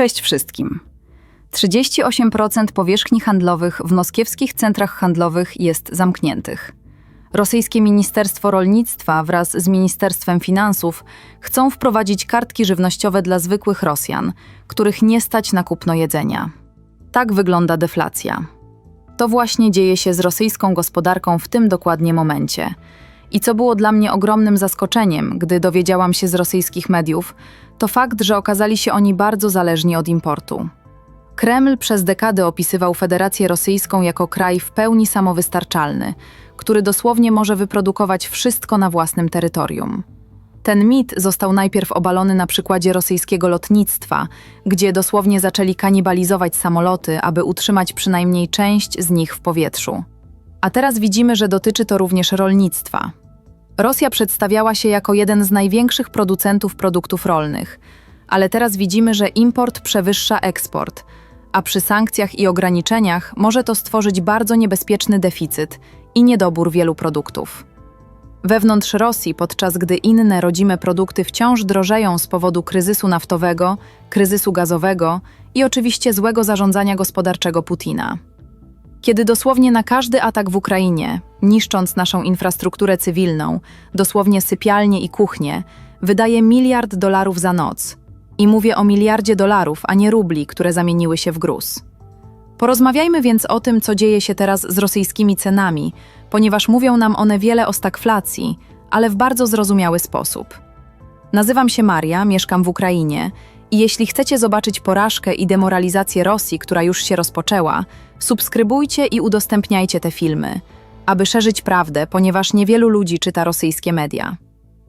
Cześć wszystkim. 38% powierzchni handlowych w moskiewskich centrach handlowych jest zamkniętych. Rosyjskie Ministerstwo Rolnictwa wraz z Ministerstwem Finansów chcą wprowadzić kartki żywnościowe dla zwykłych Rosjan, których nie stać na kupno jedzenia. Tak wygląda deflacja. To właśnie dzieje się z rosyjską gospodarką w tym dokładnie momencie. I co było dla mnie ogromnym zaskoczeniem, gdy dowiedziałam się z rosyjskich mediów, to fakt, że okazali się oni bardzo zależni od importu. Kreml przez dekady opisywał Federację Rosyjską jako kraj w pełni samowystarczalny, który dosłownie może wyprodukować wszystko na własnym terytorium. Ten mit został najpierw obalony na przykładzie rosyjskiego lotnictwa, gdzie dosłownie zaczęli kanibalizować samoloty, aby utrzymać przynajmniej część z nich w powietrzu. A teraz widzimy, że dotyczy to również rolnictwa. Rosja przedstawiała się jako jeden z największych producentów produktów rolnych, ale teraz widzimy, że import przewyższa eksport, a przy sankcjach i ograniczeniach może to stworzyć bardzo niebezpieczny deficyt i niedobór wielu produktów. Wewnątrz Rosji, podczas gdy inne rodzime produkty wciąż drożeją z powodu kryzysu naftowego, kryzysu gazowego i oczywiście złego zarządzania gospodarczego Putina. Kiedy dosłownie na każdy atak w Ukrainie, niszcząc naszą infrastrukturę cywilną, dosłownie sypialnie i kuchnie, wydaje miliard dolarów za noc. I mówię o miliardzie dolarów, a nie rubli, które zamieniły się w gruz. Porozmawiajmy więc o tym, co dzieje się teraz z rosyjskimi cenami, ponieważ mówią nam one wiele o stagflacji, ale w bardzo zrozumiały sposób. Nazywam się Maria, mieszkam w Ukrainie i jeśli chcecie zobaczyć porażkę i demoralizację Rosji, która już się rozpoczęła, subskrybujcie i udostępniajcie te filmy, aby szerzyć prawdę, ponieważ niewielu ludzi czyta rosyjskie media.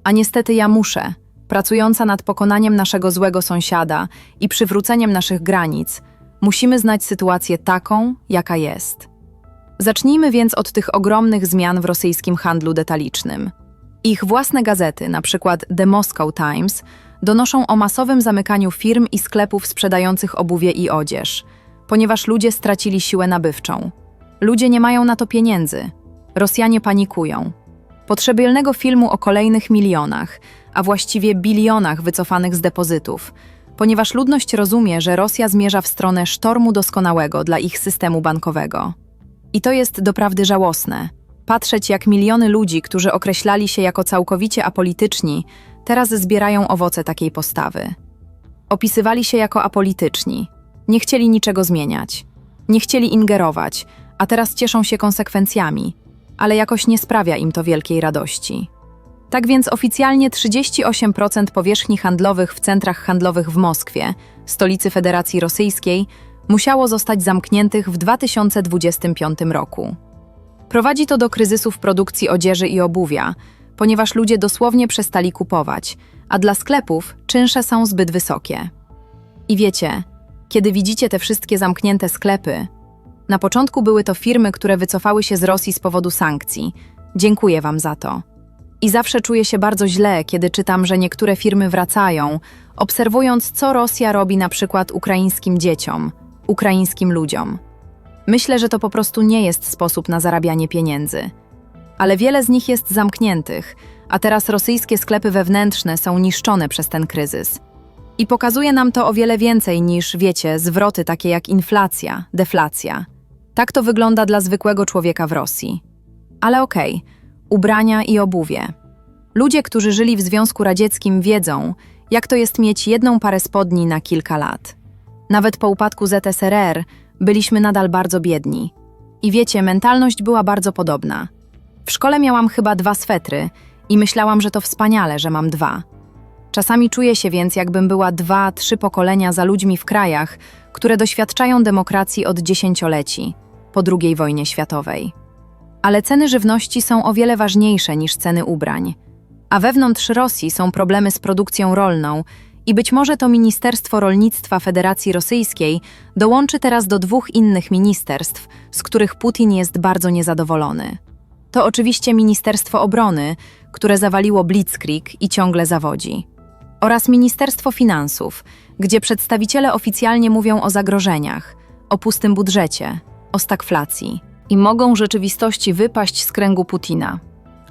A niestety ja muszę, pracująca nad pokonaniem naszego złego sąsiada i przywróceniem naszych granic, musimy znać sytuację taką, jaka jest. Zacznijmy więc od tych ogromnych zmian w rosyjskim handlu detalicznym. Ich własne gazety, np. The Moscow Times, donoszą o masowym zamykaniu firm i sklepów sprzedających obuwie i odzież, ponieważ ludzie stracili siłę nabywczą. Ludzie nie mają na to pieniędzy. Rosjanie panikują. Potrzebujemy filmu o kolejnych milionach, a właściwie bilionach wycofanych z depozytów, ponieważ ludność rozumie, że Rosja zmierza w stronę sztormu doskonałego dla ich systemu bankowego. I to jest doprawdy żałosne. Patrzeć, jak miliony ludzi, którzy określali się jako całkowicie apolityczni, teraz zbierają owoce takiej postawy. Opisywali się jako apolityczni, nie chcieli niczego zmieniać, nie chcieli ingerować, a teraz cieszą się konsekwencjami, ale jakoś nie sprawia im to wielkiej radości. Tak więc oficjalnie 38% powierzchni handlowych w centrach handlowych w Moskwie, stolicy Federacji Rosyjskiej, musiało zostać zamkniętych w 2025 roku. Prowadzi to do kryzysu w produkcji odzieży i obuwia, ponieważ ludzie dosłownie przestali kupować, a dla sklepów czynsze są zbyt wysokie. I wiecie, kiedy widzicie te wszystkie zamknięte sklepy, na początku były to firmy, które wycofały się z Rosji z powodu sankcji. Dziękuję Wam za to. I zawsze czuję się bardzo źle, kiedy czytam, że niektóre firmy wracają, obserwując, co Rosja robi na przykład ukraińskim dzieciom, ukraińskim ludziom. Myślę, że to po prostu nie jest sposób na zarabianie pieniędzy. Ale wiele z nich jest zamkniętych, a teraz rosyjskie sklepy wewnętrzne są niszczone przez ten kryzys. I pokazuje nam to o wiele więcej niż, wiecie, zwroty takie jak inflacja, deflacja. Tak to wygląda dla zwykłego człowieka w Rosji. Ale okej, okay, ubrania i obuwie. Ludzie, którzy żyli w Związku Radzieckim, wiedzą, jak to jest mieć jedną parę spodni na kilka lat. Nawet po upadku ZSRR byliśmy nadal bardzo biedni. I wiecie, mentalność była bardzo podobna. W szkole miałam chyba dwa swetry i myślałam, że to wspaniale, że mam dwa. Czasami czuję się więc, jakbym była dwa, trzy pokolenia za ludźmi w krajach, które doświadczają demokracji od dziesięcioleci, po II wojnie światowej. Ale ceny żywności są o wiele ważniejsze niż ceny ubrań. A wewnątrz Rosji są problemy z produkcją rolną i być może to Ministerstwo Rolnictwa Federacji Rosyjskiej dołączy teraz do dwóch innych ministerstw, z których Putin jest bardzo niezadowolony. To oczywiście Ministerstwo Obrony, które zawaliło Blitzkrieg i ciągle zawodzi. Oraz Ministerstwo Finansów, gdzie przedstawiciele oficjalnie mówią o zagrożeniach, o pustym budżecie, o stagflacji i mogą rzeczywistości wypaść z kręgu Putina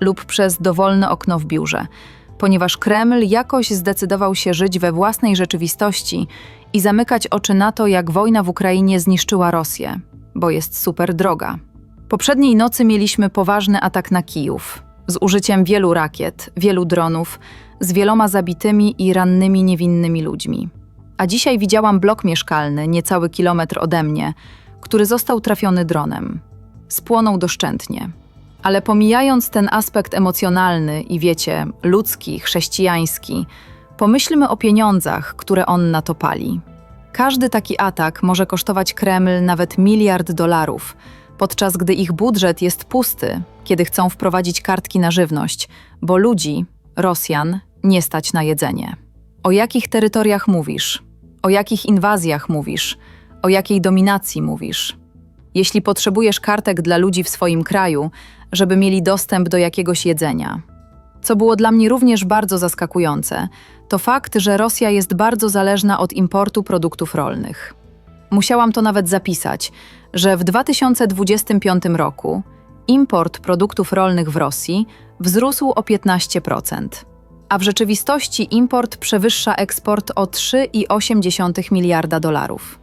lub przez dowolne okno w biurze. ponieważ Kreml jakoś zdecydował się żyć we własnej rzeczywistości i zamykać oczy na to, jak wojna w Ukrainie zniszczyła Rosję, bo jest super droga. Poprzedniej nocy mieliśmy poważny atak na Kijów z użyciem wielu rakiet, wielu dronów, z wieloma zabitymi i rannymi niewinnymi ludźmi. A dzisiaj widziałam blok mieszkalny, niecały kilometr ode mnie, który został trafiony dronem. Spłonął doszczętnie. Ale pomijając ten aspekt emocjonalny i wiecie, ludzki, chrześcijański, pomyślmy o pieniądzach, które on na to pali. Każdy taki atak może kosztować Kreml nawet miliard dolarów, podczas gdy ich budżet jest pusty, kiedy chcą wprowadzić kartki na żywność, bo ludzi, Rosjan, nie stać na jedzenie. O jakich terytoriach mówisz? O jakich inwazjach mówisz? O jakiej dominacji mówisz? Jeśli potrzebujesz kartek dla ludzi w swoim kraju, żeby mieli dostęp do jakiegoś jedzenia. Co było dla mnie również bardzo zaskakujące, to fakt, że Rosja jest bardzo zależna od importu produktów rolnych. Musiałam to nawet zapisać, że w 2025 roku import produktów rolnych w Rosji wzrósł o 15%, a w rzeczywistości import przewyższa eksport o 3,8 miliarda dolarów.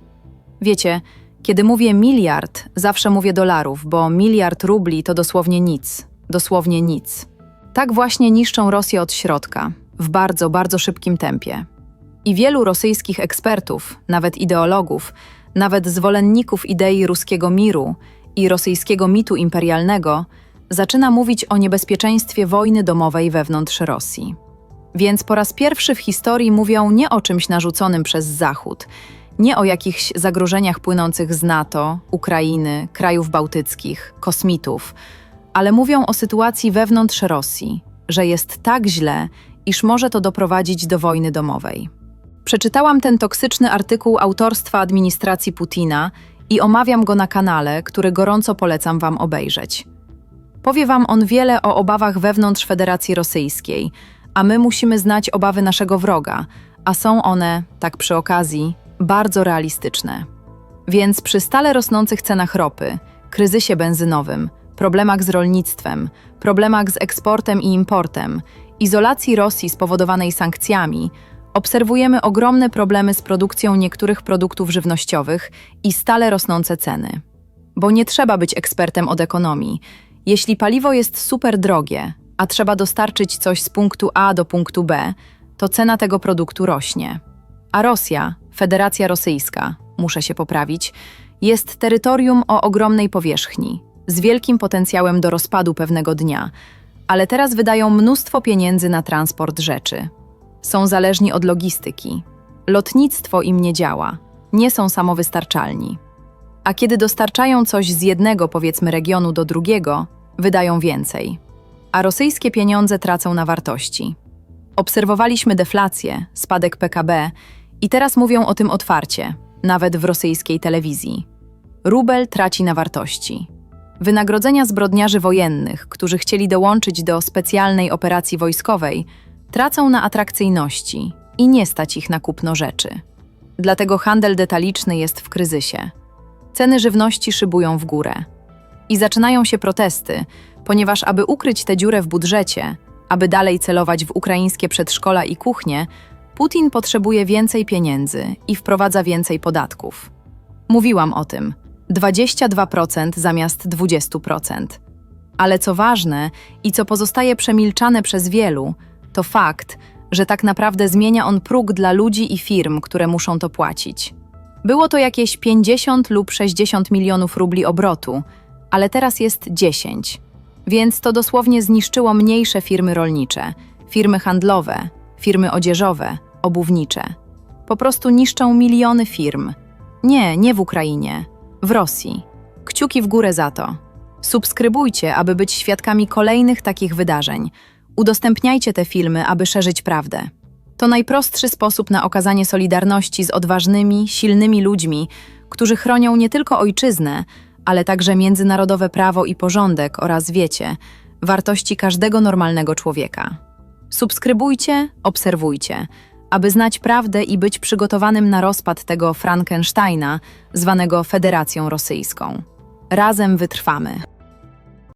Wiecie, kiedy mówię miliard, zawsze mówię dolarów, bo miliard rubli to dosłownie nic, dosłownie nic. Tak właśnie niszczą Rosję od środka, w bardzo, bardzo szybkim tempie. I wielu rosyjskich ekspertów, nawet ideologów, nawet zwolenników idei ruskiego miru i rosyjskiego mitu imperialnego, zaczyna mówić o niebezpieczeństwie wojny domowej wewnątrz Rosji. Więc po raz pierwszy w historii mówią nie o czymś narzuconym przez Zachód, nie o jakichś zagrożeniach płynących z NATO, Ukrainy, krajów bałtyckich, kosmitów, ale mówią o sytuacji wewnątrz Rosji, że jest tak źle, iż może to doprowadzić do wojny domowej. Przeczytałam ten toksyczny artykuł autorstwa administracji Putina i omawiam go na kanale, który gorąco polecam Wam obejrzeć. Powie Wam on wiele o obawach wewnątrz Federacji Rosyjskiej, a my musimy znać obawy naszego wroga, a są one, tak przy okazji, bardzo realistyczne. Więc przy stale rosnących cenach ropy, kryzysie benzynowym, problemach z rolnictwem, problemach z eksportem i importem, izolacji Rosji spowodowanej sankcjami, obserwujemy ogromne problemy z produkcją niektórych produktów żywnościowych i stale rosnące ceny. Bo nie trzeba być ekspertem od ekonomii. Jeśli paliwo jest super drogie, a trzeba dostarczyć coś z punktu A do punktu B, to cena tego produktu rośnie. A Rosja, Federacja Rosyjska, muszę się poprawić, jest terytorium o ogromnej powierzchni, z wielkim potencjałem do rozpadu pewnego dnia, ale teraz wydają mnóstwo pieniędzy na transport rzeczy. Są zależni od logistyki. Lotnictwo im nie działa, nie są samowystarczalni. A kiedy dostarczają coś z jednego, powiedzmy, regionu do drugiego, wydają więcej. A rosyjskie pieniądze tracą na wartości. Obserwowaliśmy deflację, spadek PKB i teraz mówią o tym otwarcie, nawet w rosyjskiej telewizji. Rubel traci na wartości. Wynagrodzenia zbrodniarzy wojennych, którzy chcieli dołączyć do specjalnej operacji wojskowej, tracą na atrakcyjności i nie stać ich na kupno rzeczy. Dlatego handel detaliczny jest w kryzysie. Ceny żywności szybują w górę. I zaczynają się protesty, ponieważ aby ukryć tę dziurę w budżecie, aby dalej celować w ukraińskie przedszkola i kuchnie, Putin potrzebuje więcej pieniędzy i wprowadza więcej podatków. Mówiłam o tym 22% zamiast 20%. Ale co ważne i co pozostaje przemilczane przez wielu, to fakt, że tak naprawdę zmienia on próg dla ludzi i firm, które muszą to płacić. Było to jakieś 50 lub 60 milionów rubli obrotu, ale teraz jest 10. Więc to dosłownie zniszczyło mniejsze firmy rolnicze, firmy handlowe, firmy odzieżowe, obuwnicze. Po prostu niszczą miliony firm. Nie, nie w Ukrainie, w Rosji. Kciuki w górę za to. Subskrybujcie, aby być świadkami kolejnych takich wydarzeń. Udostępniajcie te filmy, aby szerzyć prawdę. To najprostszy sposób na okazanie solidarności z odważnymi, silnymi ludźmi, którzy chronią nie tylko ojczyznę, ale także międzynarodowe prawo i porządek oraz, wiecie, wartości każdego normalnego człowieka. Subskrybujcie, obserwujcie, aby znać prawdę i być przygotowanym na rozpad tego Frankensteina, zwanego Federacją Rosyjską. Razem wytrwamy.